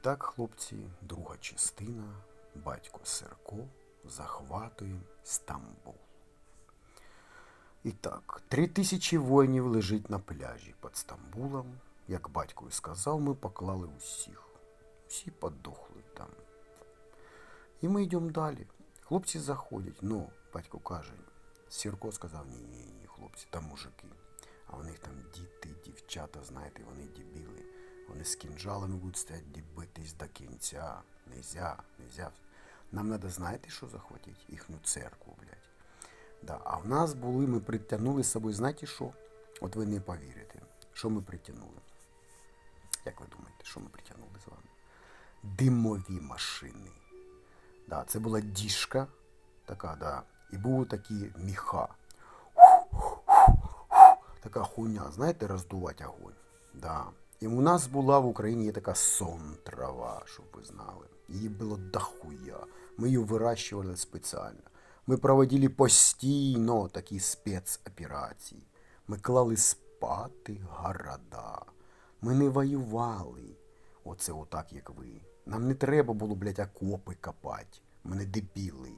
так, хлопці, друга частина. Батько Серко захватує Стамбул. І так, три тисячі воїнів лежить на пляжі під Стамбулом. Як батько і сказав, ми поклали усіх. Всі подохли там. І ми йдемо далі. Хлопці заходять. Ну, батько каже, Сірко сказав, ні, ні, хлопці, там мужики. А у них там діти, дівчата, знаєте, вони дебіли. Вони з кінжалами будуть стояти битись до кінця. Нельзя, нельзя. Нам треба, знаєте, що захватити? Їхню церкву, блядь. Да. А в нас були, ми притягнули з собою, знаєте що? От ви не повірите, що ми притягнули. Як ви думаєте, що ми притягнули з вами? Димові машини. Да, це була діжка така, да. І були такі міха. Така хуйня, знаєте, роздувати огонь. Да. І у нас була в Україні є така сон трава, щоб ви знали. Її було дохуя. Ми її вирощували спеціально. Ми проводили постійно такі спецоперації. Ми клали спати города. Ми не воювали. Оце отак, як ви. Нам не треба було, блядь, окопи копати. Ми не дебіли.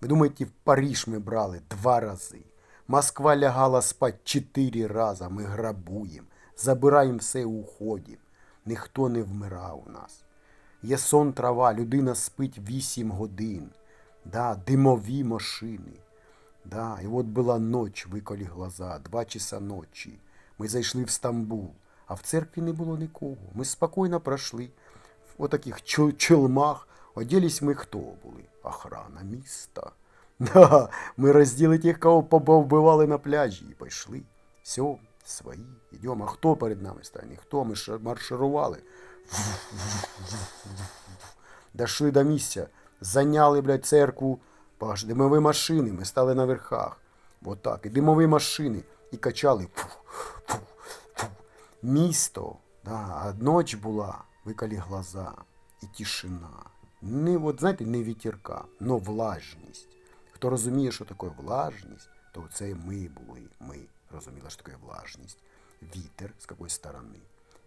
Ви думаєте, в Париж ми брали два рази. Москва лягала спать чотири рази. Ми грабуємо, забираємо все і уходимо. Ніхто не вмирав у нас. Є сон трава, людина спить 8 годин. Да, димові машини. Да, і от була ніч, виколі глаза, два часа ночі. Ми зайшли в Стамбул, а в церкві не було нікого. Ми спокійно пройшли в отаких чолмах. Оделись ми хто були? Охрана міста. Да, ми розділи тих, кого побивали на пляжі і пішли. Все, свої, йдемо. А хто перед нами стане? Ніхто, ми ша- марширували. Дошли до місця, зайняли, блядь, церкву, аж димові машини, ми стали на верхах. Вот так. І димові машини. І качали. Місто, да, а ніч була, викалі глаза і тишина. Не, от, знаєте, не вітерка, но влажність. Хто розуміє, що таке влажність, то це ми були. Ми розуміли, що таке влажність. Вітер з якоїсь сторони.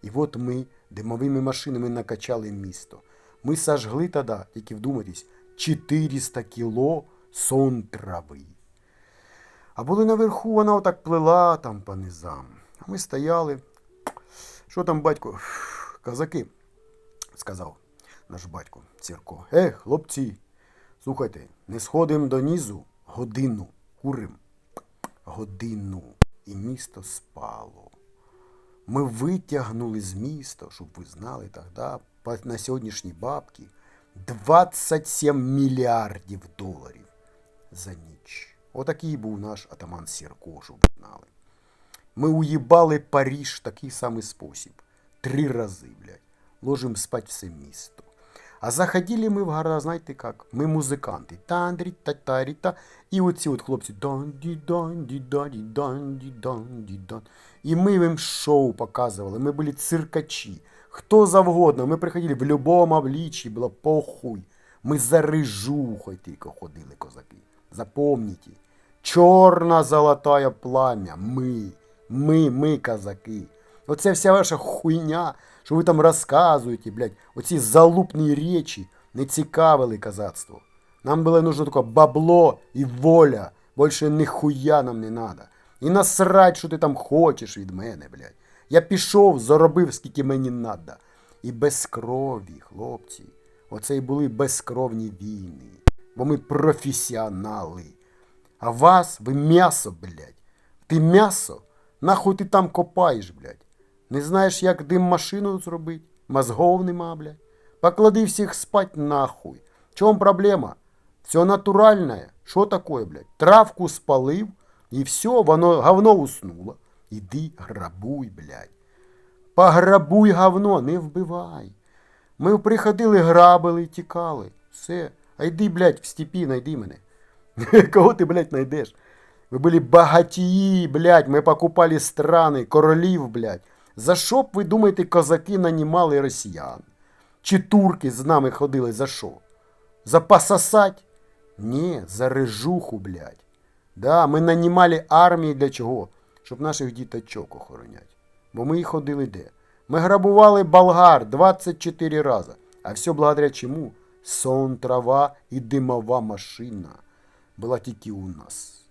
І от ми димовими машинами накачали місто. Ми сожгли тоді, тільки вдумайтесь, 400 кіло сон трави. А були наверху, вона отак плила там по низам. А ми стояли. Що там, батько? Казаки, сказав наш батько Цірко. Е, хлопці, слухайте, не сходимо донизу годину, курим. Годину. І місто спало. Ми витягнули з міста, щоб ви знали тоді, на сьогоднішні бабки 27 мільярдів доларів за ніч. Отакий був наш атаман Сірко, щоб ви знали. Ми уїбали Париж в такий самий спосіб. Три рази, блядь. Ложим спать все місто. А заходили ми в гора, знаєте як? Ми музиканти. Тандрі, татарі, та. І оці от хлопці. Данді, данді, данді, данді, данді, дан. І ми їм шоу показували. Ми були циркачі. Хто завгодно. Ми приходили в любому обличчі, було похуй. Ми за рижухою тільки ходили, козаки. Запомніть. Чорна золотая пламя. Ми. Ми, ми, казаки. Оце вся ваша хуйня, що ви там розказуєте, блядь, оці залупні речі не цікавили казацтво. Нам було нужно тільки бабло і воля. Більше ніхуя нам не надо. І насрать, що ти там хочеш від мене, блядь. Я пішов, заробив, скільки мені надо. І без крові, хлопці. Оце і були безкровні війни. Бо ми професіонали. А вас, ви м'ясо, блядь. Ти м'ясо? Нахуй ти там копаєш, блядь? Не знаєш, як дим машину зробити? Мозгов нема, блядь. Поклади всіх спать нахуй. В чому проблема? Все натуральне. Що таке, блядь? Травку спалив, і все, воно говно уснуло. Іди грабуй, блядь. Пограбуй говно, не вбивай. Ми приходили, грабили тікали. Все. А йди, блядь, в степі, найди мене. Кого ти, блядь, найдеш? Ви були багатії, блядь, ми покупали страни, королів, блядь. За що б ви думаєте, козаки нанімали росіян? Чи турки з нами ходили за що? За пососать? Ні, за режуху, блядь. Да, ми нанімали армії для чого? Щоб наших діточок охоронять. Бо ми ходили де? Ми грабували болгар 24 рази. А все благодаря чому? Сон, трава і димова машина була тільки у нас.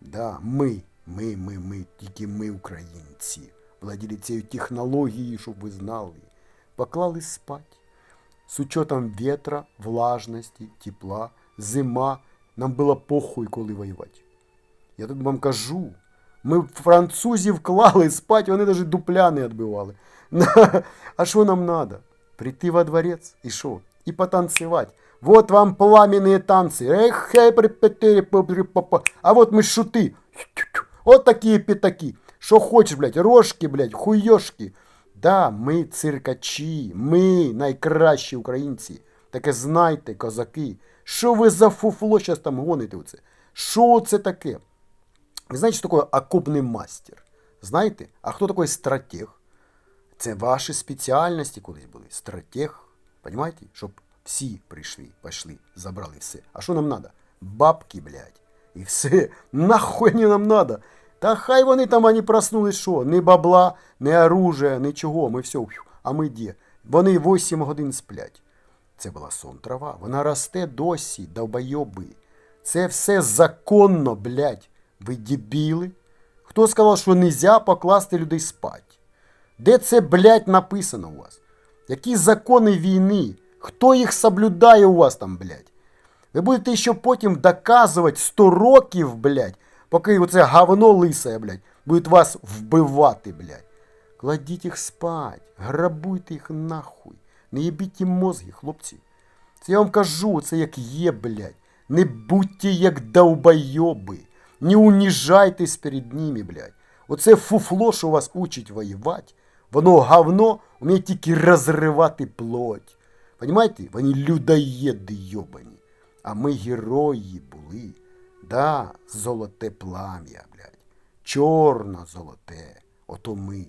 Да, ми, ми, ми, ми, тільки ми, українці, владіли цією технологією, щоб ви знали. Поклали спать. С учетом ветра, влажності, тепла, зима, нам було похуй, коли воювати. Я тут вам кажу, ми французів клали спать, вони навіть дупля не відбивали. А що нам надо? Прийти во дворец і що? І потанцевать. Вот вам пламенные танцы. Эх, хей, припетери, па А вот мы шуты. Вот такие пятаки. Що хочеш, блядь, рожки, блядь, хуйошки. Да, ми циркачі, ми найкращі українці. Таке знайте, козаки. Що ви за фуфло зараз там гоните оце? Що це таке? Ви знаєте, що таке окопний мастер? Знаєте? А хто такий стратег? Це ваші спеціальності колись були. Стратег. Понимаете? Щоб всі прийшли, пішли, забрали все. А що нам надо? Бабки, блядь. І все. Нахуй вони нам надо? Та хай вони там вони проснулись, що? Ні бабла, ні оружия, нічого. Ми все. А ми де? Вони 8 годин сплять. Це була сон трава. Вона росте досі, довбойоби. Це все законно, блядь. Ви дебіли? Хто сказав, що нельзя покласти людей спать? Де це, блядь, написано у вас? Які закони війни? Хто їх соблюдає у вас там, блядь? Ви будете ще потім доказувати 100 років, блядь, поки оце говно лисає, блядь, будуть вас вбивати, блядь. Кладіть їх спать, грабуйте їх нахуй. Не їбіть їм мозги, хлопці. Це я вам кажу, це як є, блядь. Не будьте як довбойоби. Не уніжайтесь перед ними, блядь. Оце фуфло, що вас учить воювати, воно говно вміє тільки розривати плоть. Понимаете? Вони людоєди йобані. А ми герої були. Да, золоте плам'я, блядь. Чорно золоте. Ото ми.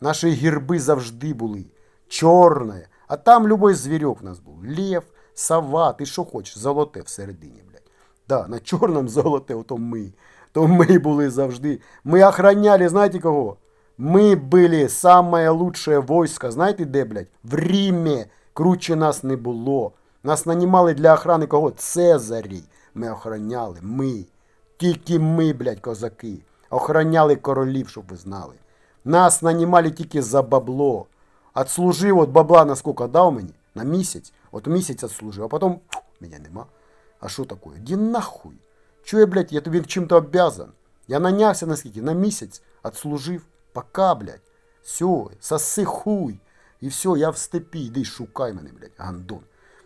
Наші герби завжди були. Чорне. А там любой звірок в нас був. Лев, сова, ти що хочеш, золоте всередині, блядь. Да, на чорному золоте, ото ми. То ми були завжди. Ми охраняли, знаєте кого? Мы были самое лучшее войско, знаєте де, блядь? В Римі. Круче нас не було. Нас нанімали для охрани кого? Цезарі. Ми охороняли. Ми. Тільки ми, блядь, козаки. Охороняли королів, щоб ви знали. Нас нанімали тільки за бабло. Отслужив от бабла на сколько дав мені? На місяць. От місяць отслужив, а потім мене нема. А що таке? Ді нахуй. Чого я, блядь, я тобі чим-то обязан? Я нанявся на скільки? На місяць. Отслужив. Пока, блядь. Все, соси хуй. І все, я в степі. Йди шукай мене, блядь, гандон.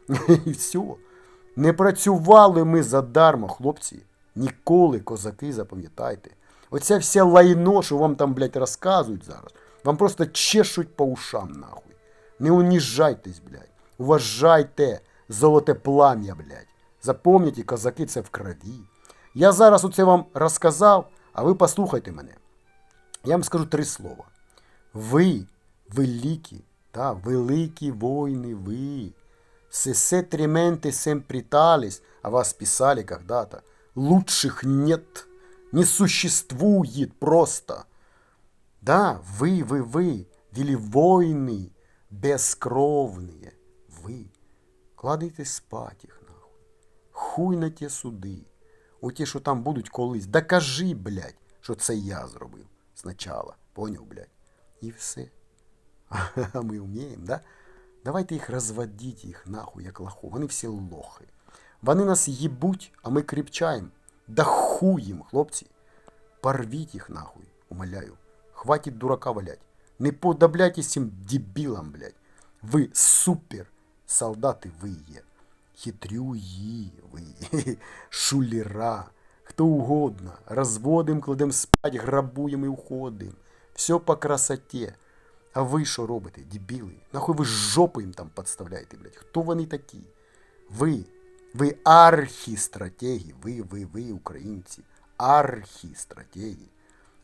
І все. Не працювали ми задармо, хлопці. Ніколи, козаки, запам'ятайте. Оця вся лайно, що вам там, блядь, розказують зараз, вам просто чешуть по ушам, нахуй. Не уніжайтесь, блядь. Уважайте золоте плам'я, блядь. Запам'ятайте, козаки, це в крові. Я зараз оце вам розказав, а ви послухайте мене. Я вам скажу три слова. Ви великі, та, великі воїни, ви. Сесе тременте семпритались, а вас писали когда-то. Лучших нет, не существует просто. Да, вы, вы, вы, вели воины бескровные, ви. Кладайте спать їх нахуй. Хуй на ті суди. У ті, що там будуть колись. Докажи, блядь, що це я зробив спочатку. Поняв, блядь? І все. А ми вміємо, да? Давайте їх розводіть, їх нахуй, як лоху. Вони всі лохи. Вони нас їбуть, а ми кріпчаємо. Да хуй їм, хлопці. Порвіть їх нахуй, умоляю. Хватить дурака валять. Не подобляйтесь цим дебілам, блядь. Ви супер солдати ви є. Хитрюї ви, шулера, хто угодно. Розводим, кладем спать, грабуємо і уходим. Все по красоті. А ви що робите, дебіли? Нахуй ви жопу їм там підставляєте, блядь? Хто вони такі? Ви, ви архістратегі, ви, ви, ви, українці. Архістратегі.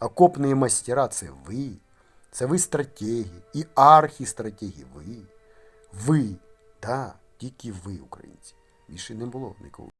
Окопні мастера це ви. Це ви стратегі. І архістратегі ви. Ви, да, тільки ви, українці. Більше не було нікого.